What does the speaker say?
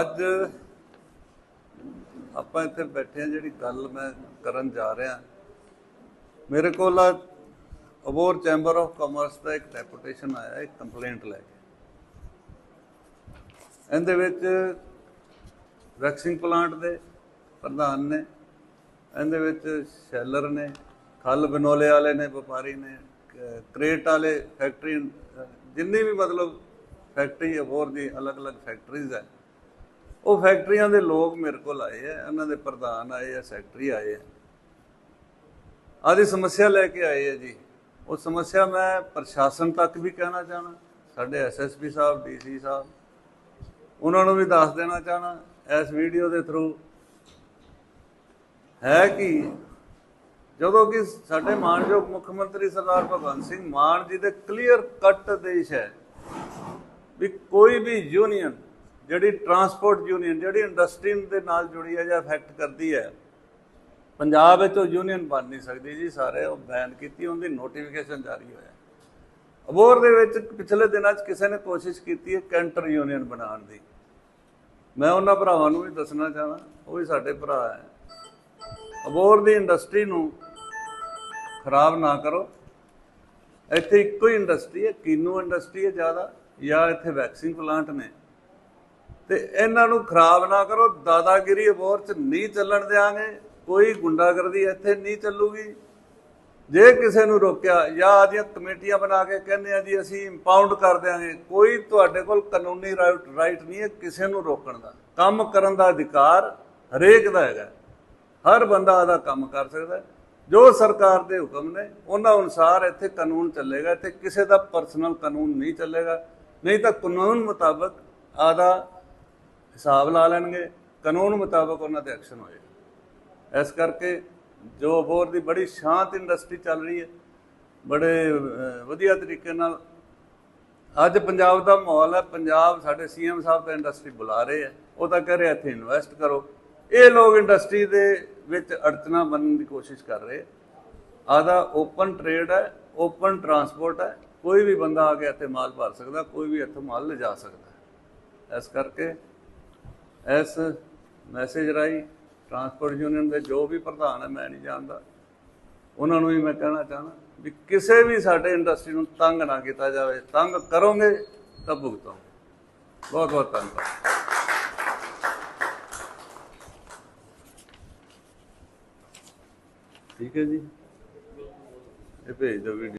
ਅੱਜ ਆਪਾਂ ਇੱਥੇ ਬੈਠੇ ਆ ਜਿਹੜੀ ਗੱਲ ਮੈਂ ਕਰਨ ਜਾ ਰਿਹਾ। ਮੇਰੇ ਕੋਲ ਅਬੋਰ ਚੈਂਬਰ ਆਫ ਕਾਮਰਸ ਦਾ ਇੱਕ ਡੈਪੂਟੇਸ਼ਨ ਆਇਆ, ਇੱਕ ਕੰਪਲੇਂਟ ਲੈ ਕੇ। ਇਹਦੇ ਵਿੱਚ ਵੈਕਸਿੰਗ ਪਲਾਂਟ ਦੇ ਪ੍ਰਧਾਨ ਨੇ, ਇਹਦੇ ਵਿੱਚ ਸ਼ੈਲਰ ਨੇ, ਖਲ ਬਨੋਲੇ ਵਾਲੇ ਨੇ, ਵਪਾਰੀ ਨੇ ਕ- ਕ੍ਰੇਟ ਵਾਲੇ ਫੈਕਟਰੀ, ਜਿੰਨੀ ਵੀ ਮਤਲਬ ਫੈਕਟਰੀ, ਅਬੋਰ ਦੀ ਅਲੱਗ-ਅਲੱਗ ਫੈਕਟਰੀਜ਼ ਹੈ ਉਹ ਫੈਕਟਰੀਆਂ ਦੇ ਲੋਕ ਮੇਰੇ ਕੋਲ ਆਏ ਆ ਉਹਨਾਂ ਦੇ ਪ੍ਰਧਾਨ ਆਏ ਆ, ਸੈਕਟਰੀ ਆਏ ਆ। ਆਦੀ ਸਮੱਸਿਆ ਲੈ ਕੇ ਆਏ ਆ ਜੀ। ਉਹ ਸਮੱਸਿਆ ਮੈਂ ਪ੍ਰਸ਼ਾਸਨ ਤੱਕ ਵੀ ਕਹਿਣਾ ਚਾਹਣਾ, ਸਾਡੇ ਐਸਐਸਪੀ ਸਾਹਿਬ ਡੀਸੀ ਸਾਹਿਬ, ਉਹਨਾਂ ਨੂੰ ਵੀ ਦੱਸ ਦੇਣਾ ਚਾਹਣਾ, ਇਸ ਵੀਡੀਓ ਦੇ ਥਰੂ ਹੈ ਕਿ? ਜਦੋਂ ਕਿ ਸਾਡੇ ਮਾਨਯੋਗ ਮੁੱਖ ਮੰਤਰੀ ਸਰਦਾਰ ਭਗਵੰਤ ਸਿੰਘ ਮਾਨ ਜੀ ਦੇ ਕਲੀਅਰ ਕੱਟ ਆਦੇਸ਼ ਹੈ ਵੀ ਕੋਈ ਵੀ ਯੂਨੀਅਨ ਜਿਹੜੀ ਟਰਾਂਸਪੋਰਟ ਯੂਨੀਅਨ ਜਿਹੜੀ ਇੰਡਸਟਰੀ ਦੇ ਨਾਲ ਜੁੜੀ ਹੈ ਜਾਂ ਅਫੈਕਟ ਕਰਦੀ ਹੈ, ਪੰਜਾਬ ਵਿੱਚ ਉਹ ਯੂਨੀਅਨ ਬਣ ਨਹੀਂ ਸਕਦੀ ਜੀ, ਸਾਰੇ ਉਹ ਬੈਨ ਕੀਤੀ, ਉਹਦੀ ਨੋਟੀਫਿਕੇਸ਼ਨ ਜਾਰੀ ਹੋਇਆ। ਅਬੋਰ ਦੇ ਵਿੱਚ ਪਿਛਲੇ ਦਿਨਾਂ 'ਚ ਕਿਸੇ ਨੇ ਕੋਸ਼ਿਸ਼ ਕੀਤੀ ਹੈ ਕੈਂਟਰ ਯੂਨੀਅਨ ਬਣਾਉਣ ਦੀ। ਮੈਂ ਉਹਨਾਂ ਭਰਾਵਾਂ ਨੂੰ ਵੀ ਦੱਸਣਾ ਚਾਹਣਾ ਉਹ ਵੀ ਸਾਡੇ ਭਰਾ ਹੈ। ਅਬੋਰ ਦੀ ਇੰਡਸਟਰੀ ਨੂੰ ਖਰਾਬ ਨਾ ਕਰੋ। ਇੱਥੇ ਇੱਕੋ ਹੀ ਇੰਡਸਟਰੀ ਹੈ, ਕੀਨੂ ਇੰਡਸਟਰੀ ਹੈ ਜ਼ਿਆਦਾ? ਜਾਂ ਇੱਥੇ ਵੈਕਸਿੰਗ ਪਲਾਂਟ ਨੇ? ਤੇ ਇਹਨਾਂ ਨੂੰ ਖਰਾਬ ਨਾ ਕਰੋ, ਦਾਦਾਗਿਰੀ ਅਬੋਰ ਚ ਨਹੀਂ ਚੱਲਣ ਦਿਆਂਗੇ, ਕੋਈ ਗੁੰਡਾਗਰਦੀ ਇੱਥੇ ਨਹੀਂ ਚੱਲੂਗੀ। ਜੇ ਕਿਸੇ ਨੂੰ ਰੋਕਿਆ, ਜਾਂ ਆਦੀਆਂ ਕਮੇਟੀਆਂ ਬਣਾ ਕੇ ਕਹਿੰਦੇ ਆ ਜੀ, ਅਸੀਂ ਇੰਪਾਊਂਡ ਕਰ ਦਿਆਂਗੇ, ਕੋਈ ਤੁਹਾਡੇ ਕੋਲ ਕਾਨੂੰਨੀ ਰਾਈਟ ਨਹੀਂ ਹੈ ਕਿਸੇ ਨੂੰ ਰੋਕਣ ਦਾ। ਕੰਮ ਕਰਨ ਦਾ ਅਧਿਕਾਰ ਹਰੇਕ ਦਾ ਹੈਗਾ। ਹਰ ਬੰਦਾ ਆਦਾ ਕੰਮ ਕਰ ਸਕਦਾ। ਜੋ ਸਰਕਾਰ ਦੇ ਹੁਕਮ ਨੇ, ਉਹਨਾਂ ਅਨੁਸਾਰ ਇੱਥੇ ਕਾਨੂੰਨ ਚੱਲੇਗਾ, ਇੱਥੇ ਕਿਸੇ ਦਾ ਪਰਸਨਲ ਕਾਨੂੰਨ ਨਹੀਂ ਚੱਲੇਗਾ। ਨਹੀਂ ਤਾਂ ਕਾਨੂੰਨ ਮੁਤਾਬਕ ਆਦਾ ਹਿਸਾਬ ਲਾ ਲੈਣਗੇ, ਕਾਨੂੰਨ ਮੁਤਾਬਕ ਉਹਨਾਂ ਤੇ ਐਕਸ਼ਨ ਹੋਏਗਾ ਇਸ ਕਰਕੇ ਜੋ ਅਬੋਰ ਦੀ ਬੜੀ ਸ਼ਾਂਤ ਇੰਡਸਟਰੀ ਚੱਲ ਰਹੀ ਹੈ, ਬੜੇ ਵਧੀਆ ਤਰੀਕੇ ਨਾਲ ਅੱਜ ਪੰਜਾਬ ਦਾ ਮਾਹੌਲ ਹੈ, ਪੰਜਾਬ ਸਾਡੇ ਸੀਐਮ ਸਾਹਿਬ ਤਾਂ ਇੰਡਸਟਰੀ ਬੁਲਾ ਰਹੇ ਆ ਉਹ ਤਾਂ ਕਹਿ ਰਹੇ ਇੱਥੇ ਇਨਵੈਸਟ ਕਰੋ। ਇਹ ਲੋਕ ਇੰਡਸਟਰੀ ਦੇ ਵਿੱਚ ਅੜਚਨਾ ਬਣਨ ਦੀ ਕੋਸ਼ਿਸ਼ ਕਰ ਰਹੇ ਆਦਾ ਓਪਨ ਟ੍ਰੇਡ ਹੈ ਓਪਨ ਟਰਾਂਸਪੋਰਟ ਹੈ, ਕੋਈ ਵੀ ਬੰਦਾ ਆ ਕੇ ਇੱਥੇ ਮਾਲ ਭਰ ਸਕਦਾ, ਕੋਈ ਵੀ ਇੱਥੋਂ ਮਾਲ ਲਿਜਾ ਸਕਦਾ। ਇਸ ਕਰਕੇ ਇਸ ਮੈਸੇਜ ਰਾਈ ਟਰਾਂਸਪੋਰਟ ਯੂਨੀਅਨ ਦੇ ਜੋ ਵੀ ਪ੍ਰਧਾਨ ਹੈ, ਮੈਂ ਨਹੀਂ ਜਾਣਦਾ। ਉਹਨਾਂ ਨੂੰ ਵੀ ਮੈਂ ਕਹਿਣਾ ਚਾਹਣਾ ਵੀ ਕਿਸੇ ਵੀ ਸਾਡੇ ਇੰਡਸਟਰੀ ਨੂੰ ਤੰਗ ਨਾ ਕੀਤਾ ਜਾਵੇ। ਤੰਗ ਕਰੋਗੇ ਤਾਂ ਭੁਗਤੋਗੇ। ਬਹੁਤ ਬਹੁਤ ਧੰਨਵਾਦ। ਠੀਕ ਹੈ ਜੀ। ਇਹ ਭੇਜ ਦਿਓ ਵੀਡੀਓ।